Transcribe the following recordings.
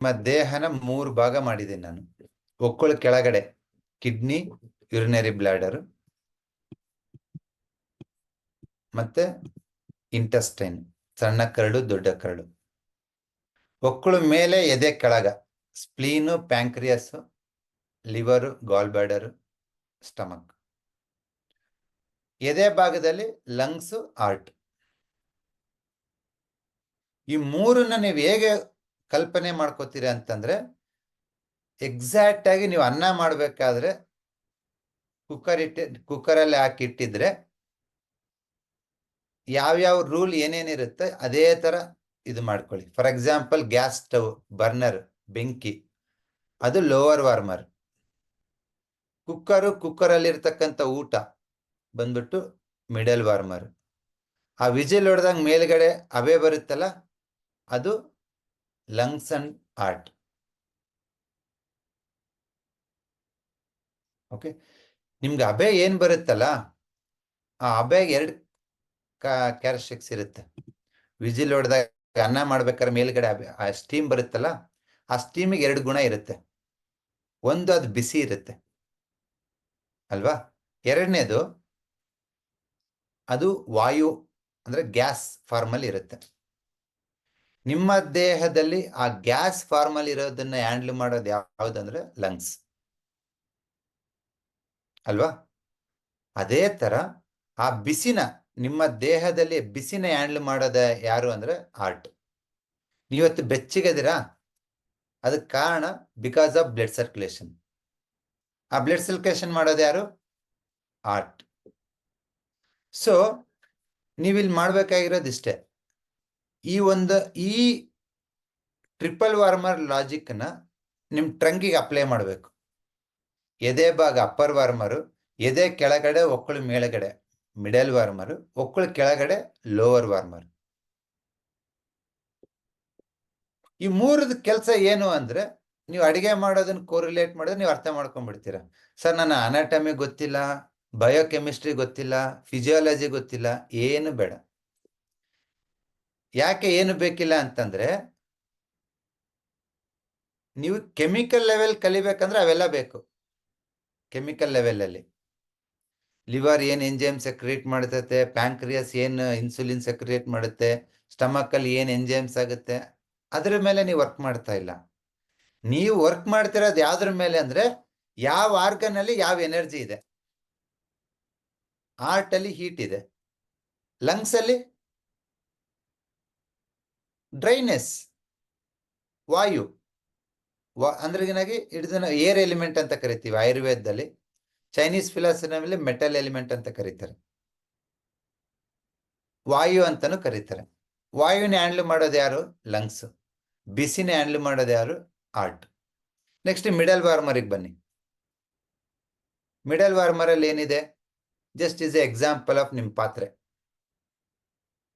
ನಿಮ್ಮ ದೇಹನ ಮೂರು ಭಾಗ ಮಾಡಿದ್ದೀನಿ ನಾನು. ಒಕ್ಕಳು ಕೆಳಗಡೆ ಕಿಡ್ನಿ ಯುರಿನರಿ ಬ್ಲಾಡರ್ ಮತ್ತೆ ಇಂಟೆಸ್ಟೈನ್ ಸಣ್ಣ ಕರಡು ದೊಡ್ಡ ಕರಡು ಒಕ್ಕಳು ಮೇಲೆ ಎದೆ ಕೆಳಗ spleen pancreas liver gallbladder stomach ಎದೆ ಭಾಗದಲ್ಲಿ ಲಂಗ್ಸ್ ಆರ್ಟ್ ಈ ಮೂರನ್ನ ನೀವು ಹೇಗೆ ಕಲ್ಪನೆ ಮಾಡ್ಕೋತೀರಿ ಅಂತಂದ್ರೆ ಎಕ್ಸಾಕ್ಟ್ ಆಗಿ ನೀವು ಅನ್ನ ಮಾಡಬೇಕಾದ್ರೆ ಕುಕ್ಕರ್ ಇಟ್ಟಿ ಕುಕ್ಕರಲ್ಲಿ ಹಾಕಿ ಇಟ್ಟಿದ್ರೆ ಯಾವ್ಯಾವ ರೂಲ್ ಏನೇನಿರುತ್ತೆ ಅದೇ ತರ ಇದು ಮಾಡ್ಕೊಳ್ಳಿ. For example gas stove burner ಬೆಂಕಿ, ಅದು ಲೋವರ್ ವಾರ್ಮರ್ ಕುಕ್ಕರು ಕುಕ್ಕರಲ್ಲಿರ್ತಕ್ಕಂಥ ಊಟ ಬಂದ್ಬಿಟ್ಟು ಮಿಡಲ್ ವಾರ್ಮರ್ ಆ ವಿಜಿಲ್ ಹೊಡೆದಂಗೆ ಮೇಲ್ಗಡೆ ಅವೇ ಬರುತ್ತಲ್ಲ, ಅದು ಲಂಗ್ಸ್ ಅಂಡ್ ಹಾರ್ಟ್ ಓಕೆ ನಿಮ್ಗೆ ಅಬೆ ಏನು ಬರುತ್ತಲ್ಲ, ಆ ಅಬೆಗೆ ಎರಡು ಕ್ಯಾರೆಕ್ಟರಿಸ್ಟಿಕ್ಸ್ ಇರುತ್ತೆ. ವಿಜಿಲ್ ಹೊಡೆದಾಗ ಅನ್ನ ಮಾಡ್ಬೇಕಾದ್ರೆ ಮೇಲ್ಗಡೆ ಅಬೆ ಆ ಸ್ಟೀಮ್ ಬರುತ್ತಲ್ಲ, ಆ ಸ್ಟೀಮಿಗೆ ಎರಡು ಗುಣ ಇರುತ್ತೆ. ಒಂದು ಅದು ಬಿಸಿ ಇರುತ್ತೆ. ಅಲ್ವಾ? ಎರಡನೇದು ಅದು ವಾಯು, ಅಂದರೆ ಗ್ಯಾಸ್ ಫಾರ್ಮಲ್ಲಿ ಇರುತ್ತೆ. ನಿಮ್ಮ ದೇಹದಲ್ಲಿ ಆ ಗ್ಯಾಸ್ ಫಾರ್ಮಲ್ಲಿ ಇರೋದನ್ನ ಹ್ಯಾಂಡಲ್ ಮಾಡೋದು ಯಾವ್ದಂದ್ರೆ ಲಂಗ್ಸ್. ಅಲ್ವಾ? ಅದೇ ತರ ಆ ಬಿಸಿನ, ನಿಮ್ಮ ದೇಹದಲ್ಲಿ ಬಿಸಿನ ಹ್ಯಾಂಡಲ್ ಮಾಡೋದ ಯಾರು ಅಂದ್ರೆ ಹಾರ್ಟ್. ನೀವತ್ತು ಬೆಚ್ಚಿಗೆದಿರಾ? ಅದಕ್ಕೆ ಕಾರಣ ಬಿಕಾಸ್ ಆಫ್ ಬ್ಲಡ್ ಸರ್ಕ್ಯುಲೇಷನ್. ಆ ಬ್ಲಡ್ ಸರ್ಕ್ಯುಲೇಷನ್ ಮಾಡೋದು ಯಾರು? ಹಾರ್ಟ್. ಸೊ ನೀವಿಲ್ಲಿ ಮಾಡ್ಬೇಕಾಗಿರೋದು ಇಷ್ಟೇ. ಈ ಒಂದು, ಈ ಟ್ರಿಪಲ್ ವಾರ್ಮರ್ ಲಾಜಿಕ್ನ ನಿಮ್ಮ ಟ್ರಂಕಿಗೆ ಅಪ್ಲೈ ಮಾಡಬೇಕು. ಎದೆ ಭಾಗ ಅಪ್ಪರ್ ವಾರ್ಮರು ಎದೆ ಕೆಳಗಡೆ ಒಕ್ಕಳು ಮೇಳಗಡೆ ಮಿಡಲ್ ವಾರ್ಮರು ಒಕ್ಕಳು ಕೆಳಗಡೆ ಲೋವರ್ ವಾರ್ಮರ್ ಈ ಮೂರದ ಕೆಲಸ ಏನು ಅಂದ್ರೆ, ನೀವು ಅಡಿಗೆ ಮಾಡೋದನ್ನ ಕೋರಿಲೇಟ್ ಮಾಡಿದ್ರೆ ನೀವು ಅರ್ಥ ಮಾಡ್ಕೊಂಡ್ಬಿಡ್ತೀರ. ಸರ್, ನನ್ನ ಅನಾಟಮಿ ಗೊತ್ತಿಲ್ಲ ಬಯೋಕೆಮಿಸ್ಟ್ರಿ ಗೊತ್ತಿಲ್ಲ ಫಿಸಿಯಾಲಜಿ ಗೊತ್ತಿಲ್ಲ, ಏನು ಬೇಡ. ಯಾಕೆ ಏನು ಬೇಕಿಲ್ಲ ಅಂತಂದ್ರೆ, ನೀವು ಕೆಮಿಕಲ್ ಲೆವೆಲ್ ಕಲಿಬೇಕಂದ್ರೆ ಅವೆಲ್ಲ ಬೇಕು. ಕೆಮಿಕಲ್ ಲೆವೆಲ್ ಅಲ್ಲಿ ಲಿವರ್ ಏನು ಎಂಜೈಮ್ ಸೆಕ್ರಿಯೇಟ್ ಮಾಡುತ್ತೆ, ಪ್ಯಾಂಕ್ರಿಯಸ್ ಏನು ಇನ್ಸುಲಿನ್ ಸೆಕ್ರಿಯೇಟ್ ಮಾಡುತ್ತೆ ಸ್ಟಮಕ್ ಅಲ್ಲಿ ಏನ್ ಎಂಜೈಮ್ಸ್ ಆಗುತ್ತೆ, ಅದ್ರ ಮೇಲೆ ನೀವು ವರ್ಕ್ ಮಾಡ್ತಾ ಇಲ್ಲ. ನೀವು ವರ್ಕ್ ಮಾಡ್ತಿರೋದು ಯಾವ್ದ್ರ ಮೇಲೆ ಅಂದ್ರೆ, ಯಾವ ಆರ್ಗನ್ ಅಲ್ಲಿ ಯಾವ ಎನರ್ಜಿ ಇದೆ? ಹಾರ್ಟ್ ಅಲ್ಲಿ ಹೀಟ್ ಇದೆ. ಲಂಗ್ಸ್ ಅಲ್ಲಿ ಡ್ರೈನೆಸ್, ವಾಯು, ವಾ, ಅಂದ್ರೆ ಏನಾಗಿ ಇದನ್ನ ಏರ್ ಎಲಿಮೆಂಟ್ ಅಂತ ಕರಿತೀವಿ ಆಯುರ್ವೇದದಲ್ಲಿ. ಚೈನೀಸ್ ಫಿಲಾಸಫಿನಲ್ಲಿ ಮೆಟಲ್ ಎಲಿಮೆಂಟ್ ಅಂತ ಕರೀತಾರೆ. ವಾಯು ಅಂತಾನು ಕರೀತಾರೆ. ವಾಯುವಿನ ಹ್ಯಾಂಡ್ಲ್ ಮಾಡೋದು ಯಾರು? ಲಂಗ್ಸ್. ಬಿಸಿನ ಹ್ಯಾಂಡ್ಲ್ ಮಾಡೋದು ಯಾರು? ಆರ್ಟ್ ನೆಕ್ಸ್ಟ್ ಮಿಡಲ್ ವಾರ್ಮರಿಗೆ ಬನ್ನಿ. ಮಿಡಲ್ ವಾರ್ಮರಲ್ಲಿ ಏನಿದೆ? Just is a example of ನಿಮ್ಮ ಪಾತ್ರೆ.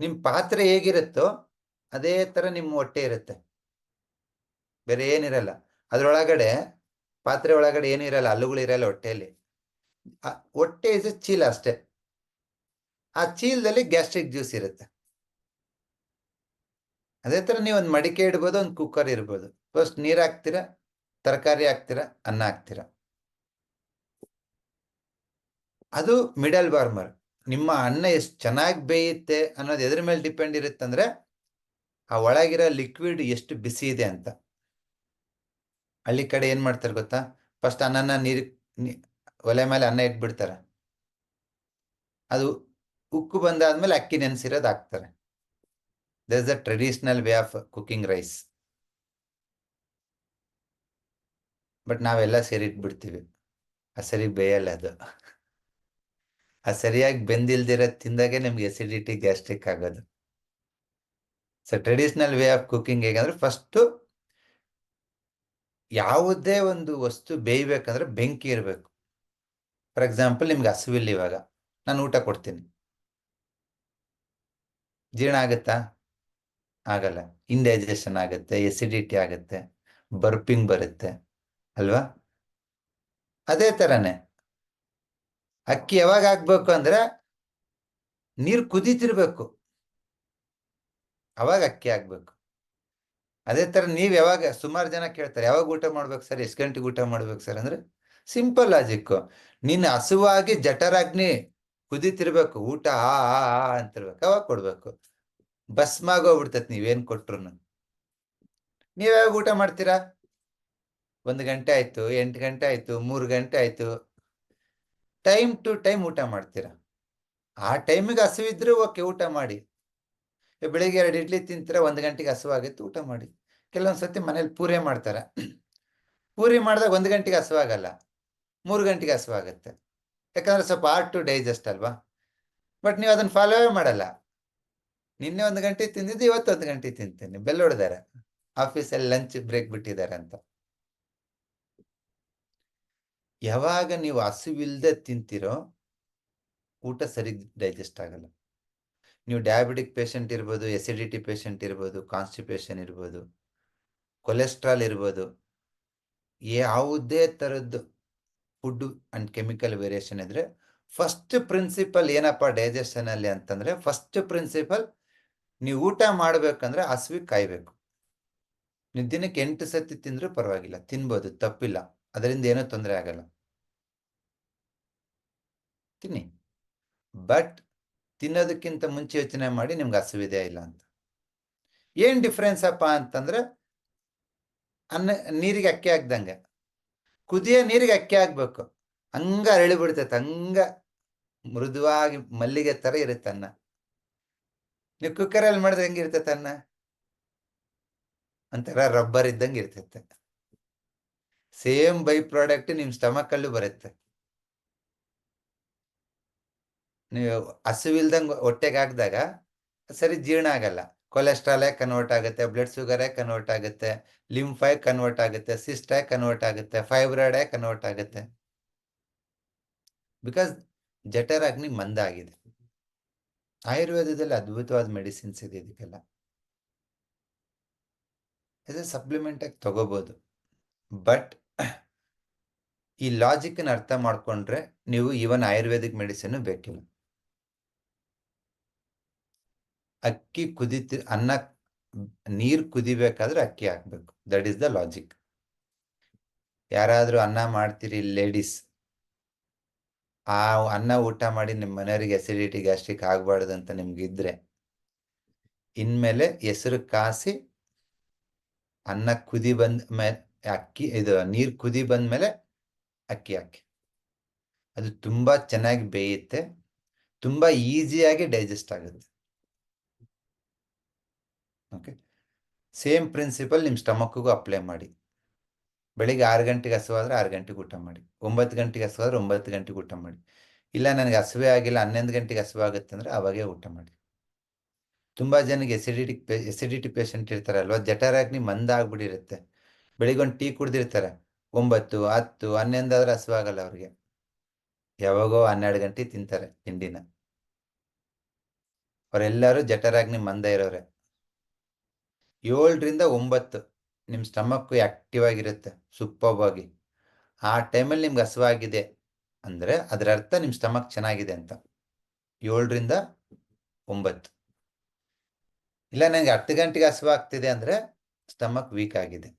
ನಿಮ್ಮ ಪಾತ್ರೆ ಹೇಗಿರುತ್ತೋ ಅದೇ ತರ ನಿಮ್ಮ ಹೊಟ್ಟೆ ಇರುತ್ತೆ. ಬೇರೆ ಏನಿರಲ್ಲ ಅದ್ರೊಳಗಡೆ, ಪಾತ್ರೆ ಒಳಗಡೆ ಏನು ಇರಲ್ಲ, ಹಲ್ಲುಗಳು ಇರಲ್ಲ ಹೊಟ್ಟೆಯಲ್ಲಿ. ಹೊಟ್ಟೆ ಇಸ್ ಚೀಲ ಅಷ್ಟೇ. ಆ ಚೀಲದಲ್ಲಿ ಗ್ಯಾಸ್ಟ್ರಿಕ್ ಜ್ಯೂಸ್ ಇರುತ್ತೆ. ಅದೇ ತರ ನೀವು ಒಂದು ಮಡಿಕೆ ಇಡ್ಬೋದು, ಒಂದು ಕುಕ್ಕರ್ ಇರ್ಬೋದು. ಫಸ್ಟ್ ನೀರ್ ಹಾಕ್ತೀರಾ, ತರಕಾರಿ ಹಾಕ್ತೀರಾ, ಅನ್ನ ಹಾಕ್ತೀರಾ? ಅದು ಮಿಡಲ್ ಬಾರ್ಮರ್ ನಿಮ್ಮ ಅನ್ನ ಎಷ್ಟು ಚೆನ್ನಾಗಿ ಬೇಯುತ್ತೆ ಅನ್ನೋದು ಎದ್ರ ಮೇಲೆ ಡಿಪೆಂಡ್ ಇರುತ್ತಂದ್ರೆ ಆ ಒಳಗಿರೋ ಲಿಕ್ವಿಡ್ ಎಷ್ಟು ಬಿಸಿ ಇದೆ ಅಂತ. ಹಳ್ಳಿ ಕಡೆ ಏನು ಮಾಡ್ತಾರೆ ಗೊತ್ತಾ? ಫಸ್ಟ್ ಅನ್ನನ ನೀರು ಒಲೆ ಮೇಲೆ ಅನ್ನ ಇಟ್ಬಿಡ್ತಾರೆ. ಅದು ಉಕ್ಕು ಬಂದಾದ್ಮೇಲೆ ಅಕ್ಕಿ ನೆನೆಸಿರೋದು ಹಾಕ್ತಾರೆ. The is a traditional way of cooking rice but ನಾವೆಲ್ಲ ಸೇರಿ ಇಟ್ಬಿಡ್ತೀವಿ. ಆ ಸರಿ ಬೇಯಲ್ಲ ಅದು. ಆ ಸರಿಯಾಗಿ ಬೆಂದಿಲ್ದಿರೋದು ತಿಂದಾಗೆ ನಿಮ್ಗೆ ಎಸಿಡಿಟಿ ಗ್ಯಾಸ್ಟ್ರಿಕ್ ಆಗೋದು. So traditional way of cooking ಹೇಗಂದ್ರೆ ಫಸ್ಟು ಯಾವುದೇ ಒಂದು ವಸ್ತು ಬೇಯಬೇಕಂದ್ರೆ ಬೆಂಕಿ ಇರಬೇಕು. ಫಾರ್ ಎಕ್ಸಾಂಪಲ್ ನಿಮ್ಗೆ ಹಸುವಿಲ್ಲ ಇವಾಗ, ನಾನು ಊಟ ಕೊಡ್ತೀನಿ. ಜೀರ್ಣ ಆಗುತ್ತಾ? ಆಗಲ್ಲ. ಇಂಡೈಜೆಷನ್ ಆಗುತ್ತೆ ಎಸಿಡಿಟಿ ಆಗುತ್ತೆ ಬರ್ಪಿಂಗ್ ಬರುತ್ತೆ, ಅಲ್ವಾ? ಅದೇ ಥರನೇ ಅಕ್ಕಿ ಯಾವಾಗ ಹಾಕ್ಬೇಕು ಅಂದ್ರೆ ನೀರು ಕುದೀತಿರ್ಬೇಕು. ಅವಾಗ ಅಕ್ಕಿ ಆಗ್ಬೇಕು ಅದೇ ತರ ನೀವು ಯಾವಾಗ ಸುಮಾರು ಜನ ಕೇಳ್ತಾರೆ, ಯಾವಾಗ ಊಟ ಮಾಡ್ಬೇಕು ಸರ್? ಎಷ್ಟು ಗಂಟೆಗೆ ಊಟ ಮಾಡ್ಬೇಕು ಸರ್? ಅಂದ್ರೆ ಸಿಂಪಲ್ ಲಾಜಿಕ್ ನೀನು ಹಸುವಾಗಿ ಜಠರಾಗ್ನಿ ಕುದಿತಿರ್ಬೇಕು, ಊಟ ಆ ಆ ಅಂತಿರ್ಬೇಕು. ಅವಾಗ ಕೊಡ್ಬೇಕು. ಭಸ್ಮಾಗೋಗ್ಬಿಡ್ತೈತಿ ನೀವೇನ್ ಕೊಟ್ರು ನೀವು ಯಾವಾಗ ಊಟ ಮಾಡ್ತೀರಾ? ಒಂದು ಗಂಟೆ ಆಯ್ತು, ಎಂಟು ಗಂಟೆ ಆಯ್ತು, ಮೂರು ಗಂಟೆ ಆಯ್ತು. ಟೈಮ್ ಟು ಟೈಮ್ ಊಟ ಮಾಡ್ತೀರಾ. ಆ ಟೈಮಿಗೆ ಹಸುವಿದ್ರೆ ಓಕೆ, ಊಟ ಮಾಡಿ. ಬೆಳಿಗ್ಗೆ ಎರಡು ಇಡ್ಲಿ ತಿಂತೀರಾ, ಒಂದು ಗಂಟೆಗೆ ಹಸುವಾಗಿತ್ತು, ಊಟ ಮಾಡಿ. ಕೆಲವೊಂದು ಸತಿ ಮನೇಲಿ ಪೂರಿ ಮಾಡ್ತಾರೆ. ಪೂರಿ ಮಾಡಿದಾಗ ಒಂದು ಗಂಟೆಗೆ ಹಸುವಾಗಲ್ಲ, ಮೂರು ಗಂಟೆಗೆ ಹಸುವಾಗುತ್ತೆ. ಯಾಕಂದ್ರೆ ಸ್ವಲ್ಪ ಆರ್ಟ್ ಟು ಡೈಜೆಸ್ಟ್ ಅಲ್ವಾ? ಬಟ್ ನೀವು ಅದನ್ನ ಫಾಲೋವೇ ಮಾಡಲ್ಲ. ನಿನ್ನೆ ಒಂದು ಗಂಟೆ ತಿಂದಿದ್ದು, ಇವತ್ತು ಒಂದು ಗಂಟೆ ತಿಂತೀನಿ. ಬೆಲ್ಲೊಡ್ದಾರೆ ಆಫೀಸಲ್ಲಿ ಲಂಚ್ ಬ್ರೇಕ್ ಬಿಟ್ಟಿದ್ದಾರೆ ಅಂತ. ಯಾವಾಗ ನೀವು ಹಸುವಿಲ್ದೆ ತಿಂತೀರೋ, ಊಟ ಸರಿ ಡೈಜೆಸ್ಟ್ ಆಗಲ್ಲ. ನೀವು ಡಯಾಬಿಟಿಕ್ ಪೇಷಂಟ್ ಇರ್ಬೋದು ಎಸಿಡಿಟಿ ಪೇಷಂಟ್ ಇರ್ಬೋದು ಕಾನ್ಸ್ಟಿಪೇಷನ್ ಇರ್ಬೋದು ಕೊಲೆಸ್ಟ್ರಾಲ್ ಇರ್ಬೋದು, ಯಾವುದೇ ಥರದ್ದು ಫುಡ್ ಆ್ಯಂಡ್ ಕೆಮಿಕಲ್ ವೇರಿಯೇಷನ್ ಇದ್ರೆ ಫಸ್ಟ್ ಪ್ರಿನ್ಸಿಪಲ್ ಏನಪ್ಪ ಡೈಜೆಷನ್ ಅಲ್ಲಿ ಅಂತಂದ್ರೆ ಫಸ್ಟ್ ಪ್ರಿನ್ಸಿಪಲ್ ನೀವು ಊಟ ಮಾಡ್ಬೇಕಂದ್ರೆ ಹಸಿವಿ ಕಾಯ್ಬೇಕು. ನೀವು ದಿನಕ್ಕೆ ಎಂಟು ಸತಿ ತಿಂದ್ರೂ ಪರವಾಗಿಲ್ಲ, ತಿನ್ಬೋದು, ತಪ್ಪಿಲ್ಲ, ಅದರಿಂದ ಏನೂ ತೊಂದರೆ ಆಗಲ್ಲ. ತಿನ್ನಿ. ಬಟ್ ತಿನ್ನೋದಕ್ಕಿಂತ ಮುಂಚೆ ಯೋಚನೆ ಮಾಡಿ ನಿಮ್ಗೆ ಹಸುವಿದೆ ಇಲ್ಲ ಅಂತ. ಏನ್ ಡಿಫ್ರೆನ್ಸ್ ಅಪ್ಪ ಅಂತಂದ್ರೆ, ಅನ್ನ, ನೀರಿಗೆ ಅಕ್ಕಿ ಹಾಕ್ದಂಗೆ. ಕುದಿಯ ನೀರಿಗೆ ಅಕ್ಕಿ ಹಾಕ್ಬೇಕು. ಹಂಗ ಅರಳಿ ಬಿಡ್ತೈತೆ, ಹಂಗ ಮೃದುವಾಗಿ ಮಲ್ಲಿಗೆ ತರ ಇರುತ್ತೆ ಅನ್ನ. ನೀವು ಕುಕ್ಕರಲ್ಲಿ ಮಾಡಿದ್ರೆ ಹೆಂಗಿರ್ತೈತೆ ಅನ್ನ? ಒಂಥರ ರಬ್ಬರ್ ಇದ್ದಂಗೆ ಇರ್ತೈತೆ. ಸೇಮ್ ಬೈ ಪ್ರಾಡಕ್ಟ್ ನಿಮ್ಮ ಸ್ಟಮಕ್ ಅಲ್ಲೂ ಬರುತ್ತೆ. ನೀವು ಹಸುವಿಲ್ದಂಗೆ ಹೊಟ್ಟೆಗೆ ಹಾಕಿದಾಗ ಸರಿ ಜೀರ್ಣ ಆಗಲ್ಲ. ಕೊಲೆಸ್ಟ್ರಾಲೇ ಕನ್ವರ್ಟ್ ಆಗುತ್ತೆ? ಬ್ಲಡ್ ಶುಗರೇ ಕನ್ವರ್ಟ್ ಆಗುತ್ತೆ? ಲಿಂಫಾಯ್ ಕನ್ವರ್ಟ್ ಆಗುತ್ತೆ? ಸಿಸ್ಟ್ ಕನ್ವರ್ಟ್ ಆಗುತ್ತೆ? ಫೈಬ್ರಾಯ್ಡೇ ಕನ್ವರ್ಟ್ ಆಗುತ್ತೆ? ಬಿಕಾಸ್ ಜಠರಾಗ್ನಿ ಮಂದ ಆಗಿದೆ ಆಯುರ್ವೇದದಲ್ಲಿ ಅದ್ಭುತವಾದ ಮೆಡಿಸಿನ್ಸ್ ಇದೆ ಇದಕ್ಕೆಲ್ಲ. ಇದು ಸಪ್ಲಿಮೆಂಟ್ ಆಗಿ ತಗೋಬಹುದು ಬಟ್ ಈ ಲಾಜಿಕ್ ಅರ್ಥ ಮಾಡ್ಕೊಂಡ್ರೆ ನೀವು ಈವನ್ ಆಯುರ್ವೇದಿಕ್ ಮೆಡಿಸಿನ್ ಬೇಕಿಲ್ಲ. ಅಕ್ಕಿ ಕುದಿತಿ, ಅನ್ನ ನೀರು ಕುದಿಬೇಕಾದ್ರೆ ಅಕ್ಕಿ ಹಾಕ್ಬೇಕು. ದಟ್ ಈಸ್ ದ ಲಾಜಿಕ್ ಯಾರಾದ್ರೂ ಅನ್ನ ಮಾಡ್ತೀರಿ ಲೇಡೀಸ್ ಆ ಅನ್ನ ಊಟ ಮಾಡಿ ನಿಮ್ಮ ಮನೆಯವರಿಗೆ ಎಸಿಡಿಟಿ ಗ್ಯಾಸ್ಟ್ರಿಕ್ ಆಗಬಾರ್ದು ಅಂತ ನಿಮ್ಗಿದ್ರೆ ಇನ್ಮೇಲೆ ಹೆಸರು ಕಾಸಿ, ಅನ್ನ ಕುದಿ ಬಂದ ಅಕ್ಕಿ ಇದು ನೀರು ಕುದಿ ಬಂದ ಮೇಲೆ ಅಕ್ಕಿ ಹಾಕಿ. ಅದು ತುಂಬಾ ಚೆನ್ನಾಗಿ ಬೇಯುತ್ತೆ. ತುಂಬಾ ಈಸಿಯಾಗಿ ಡೈಜೆಸ್ಟ್ ಆಗುತ್ತೆ. ಓಕೆ ಸೇಮ್ ಪ್ರಿನ್ಸಿಪಲ್ ನಿಮ್ಮ ಸ್ಟಮಕ್ಗೂ ಅಪ್ಲೈ ಮಾಡಿ. ಬೆಳಿಗ್ಗೆ ಆರು ಗಂಟೆಗೆ ಹಸುವಾದ್ರೆ ಆರು ಗಂಟೆಗೆ ಊಟ ಮಾಡಿ. ಒಂಬತ್ತು ಗಂಟೆಗೆ ಹಸುವಾದ್ರೆ ಒಂಬತ್ತು ಗಂಟೆಗೆ ಊಟ ಮಾಡಿ. ಇಲ್ಲ ನನಗೆ ಹಸುವೆ ಆಗಿಲ್ಲ, ಹನ್ನೊಂದು ಗಂಟೆಗೆ ಹಸುವಾಗುತ್ತೆ ಅಂದರೆ ಅವಾಗೇ ಊಟ ಮಾಡಿ. ತುಂಬ ಜನಕ್ಕೆ ಎಸಿಡಿಟಿ ಎಸಿಡಿಟಿ ಪೇಷಂಟ್ ಇರ್ತಾರಲ್ವ, ಜಠರಾಗ್ನಿ ಮಂದಾಗ್ಬಿಟ್ಟಿರುತ್ತೆ ಬೆಳಿಗ್ಗೆ ಒಂದು ಟೀ ಕುಡ್ದಿರ್ತಾರೆ, ಒಂಬತ್ತು, ಹತ್ತು ಹನ್ನೊಂದು ಆದ್ರೆ ಹಸುವಾಗಲ್ಲ ಅವ್ರಿಗೆ. ಯಾವಾಗೋ ಹನ್ನೆರಡು ಗಂಟೆ ತಿಂತಾರೆ ತಿಂಡಿನ. ಅವರೆಲ್ಲರೂ ಜಠರಾಗ್ನಿ ಮಂದ ಇರೋರೆ. ಏಳರಿಂದ ಒಂಬತ್ತು ನಿಮ್ಮ ಸ್ಟಮಕ್ ಆ್ಯಕ್ಟಿವ್ ಆಗಿರುತ್ತೆ ಸೂಪರ್ ಆಗಿ. ಆ ಟೈಮಲ್ಲಿ ನಿಮ್ಗೆ ಹಸುವಾಗಿದೆ ಅಂದರೆ ಅದರ ಅರ್ಥ ನಿಮ್ಮ ಸ್ಟಮಕ್ ಚೆನ್ನಾಗಿದೆ ಅಂತ. ಏಳರಿಂದ ಒಂಬತ್ತು. ಇಲ್ಲ ನನಗೆ ಹತ್ತು ಗಂಟೆಗೆ ಹಸುವಾಗ್ತಿದೆ ಅಂದರೆ ಸ್ಟಮಕ್ ವೀಕ್ ಆಗಿದೆ.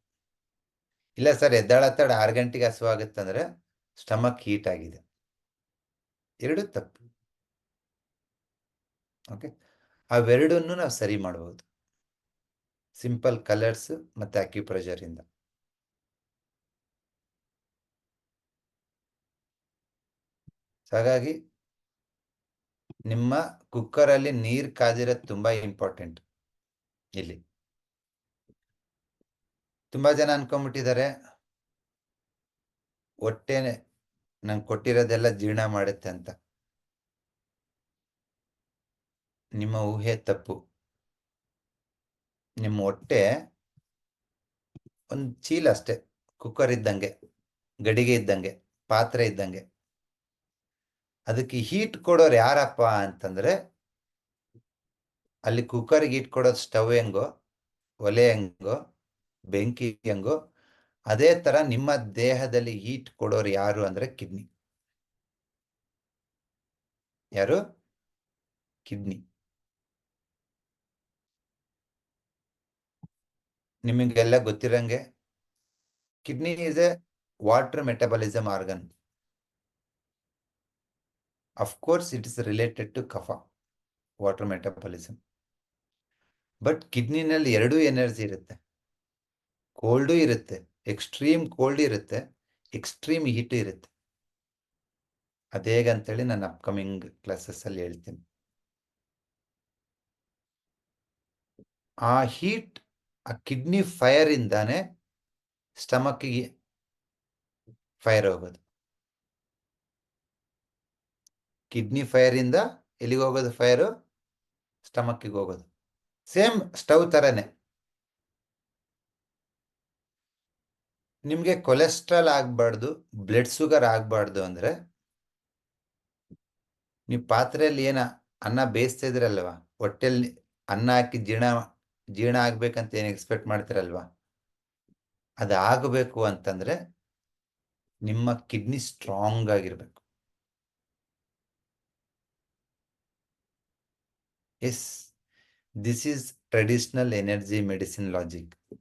ಇಲ್ಲ ಸರ್ ಎದ್ದಾಳತ್ತಾಡ ಆರು ಗಂಟೆಗೆ ಹಸುವಾಗುತ್ತೆ ಅಂದರೆ ಸ್ಟಮಕ್ ಹೀಟ್ ಆಗಿದೆ. ಎರಡು ತಪ್ಪು. ಓಕೆ ಅವೆರಡನ್ನು ನಾವು ಸರಿ ಮಾಡಬಹುದು ಸಿಂಪಲ್ ಕಲರ್ಸ್ ಮತ್ತೆ ಅಕ್ಯುಪ್ರೆಷರಿಂದ. ಹಾಗಾಗಿ ನಿಮ್ಮ ಕುಕ್ಕರ್ ಅಲ್ಲಿ ನೀರ್ ಕಾದಿರೋದು ತುಂಬಾ ಇಂಪಾರ್ಟೆಂಟ್ ಇಲ್ಲಿ. ತುಂಬಾ ಜನ ಅನ್ಕೊಂಡ್ಬಿಟ್ಟಿದ್ದಾರೆ. ಹೊಟ್ಟೆ ನಂಗೆ ಕೊಟ್ಟಿರೋದೆಲ್ಲ ಜೀರ್ಣ ಮಾಡುತ್ತೆ ಅಂತ. ನಿಮ್ಮ ಊಹೆ ತಪ್ಪು. ನಿಮ್ಮ ಹೊಟ್ಟೆ ಒಂದು ಚೀಲ ಅಷ್ಟೇ. ಕುಕ್ಕರ್ ಇದ್ದಂಗೆ, ಗಡಿಗೆ ಇದ್ದಂಗೆ, ಪಾತ್ರೆ ಇದ್ದಂಗೆ. ಅದಕ್ಕೆ ಹೀಟ್ ಕೊಡೋರು ಯಾರಪ್ಪ ಅಂತಂದ್ರೆ, ಅಲ್ಲಿ ಕುಕ್ಕರ್ಗೆ ಹೀಟ್ ಕೊಡೋದು ಸ್ಟವ್ ಹೆಂಗೋ, ಒಲೆ ಹೆಂಗೋ, ಬೆಂಕಿ ಹೆಂಗೋ, ಅದೇ ತರ ನಿಮ್ಮ ದೇಹದಲ್ಲಿ ಹೀಟ್ ಕೊಡೋರು ಯಾರು ಅಂದ್ರೆ ಕಿಡ್ನಿ ಯಾರು? ಕಿಡ್ನಿ ನಿಮಗೆಲ್ಲ ಗೊತ್ತಿರಂಗೆ kidney is a water metabolism organ of course it is related to kapha water metabolism. But ಕಿಡ್ನಿನಲ್ಲಿ ಎರಡೂ ಎನರ್ಜಿ ಇರುತ್ತೆ. ಕೋಲ್ಡು ಇರುತ್ತೆ ಎಕ್ಸ್ಟ್ರೀಮ್ ಕೋಲ್ಡ್ ಇರುತ್ತೆ ಎಕ್ಸ್ಟ್ರೀಮ್ ಹೀಟ್ ಇರುತ್ತೆ. ಅದೇಗಂತೇಳಿ ನಾನು ಅಪ್ಕಮಿಂಗ್ ಕ್ಲಾಸಸ್ಸಲ್ಲಿ ಹೇಳ್ತೀನಿ. ಆ ಹೀಟ್ ಆ ಕಿಡ್ನಿ ಫೈರ್ ಇಂದಾನೆ ಸ್ಟಮಕ್ಗೆ ಫೈರ್ ಹೋಗೋದು. ಕಿಡ್ನಿ ಫೈರ್ ಇಂದ ಎಲ್ಲಿಗೆ ಹೋಗೋದು ಫೈರು? ಸ್ಟಮಕ್ಕಿಗೆ ಹೋಗೋದು. ಸೇಮ್ ಸ್ಟವ್ ತರನೇ. ನಿಮಗೆ ಕೊಲೆಸ್ಟ್ರಾಲ್ ಆಗಬಾರ್ದು, ಬ್ಲಡ್ ಶುಗರ್ ಆಗಬಾರ್ದು ಅಂದರೆ ನೀವು ಪಾತ್ರೆಯಲ್ಲಿ ಏನ ಅನ್ನ ಬೇಯಿಸ್ತಾ ಇದ್ರಲ್ವಾ? ಹೊಟ್ಟೆಲಿ ಅನ್ನ ಹಾಕಿ ಜೀರ್ಣ ಜೀರ್ಣ ಆಗ್ಬೇಕಂತ ಏನು ಎಕ್ಸ್ಪೆಕ್ಟ್ ಮಾಡ್ತೀರಲ್ವಾ? ಆಗಬೇಕು ಅಂತಂದ್ರೆ ನಿಮ್ಮ ಕಿಡ್ನಿ ಸ್ಟ್ರಾಂಗ್ ಆಗಿರ್ಬೇಕು. Yes this is traditional energy medicine logic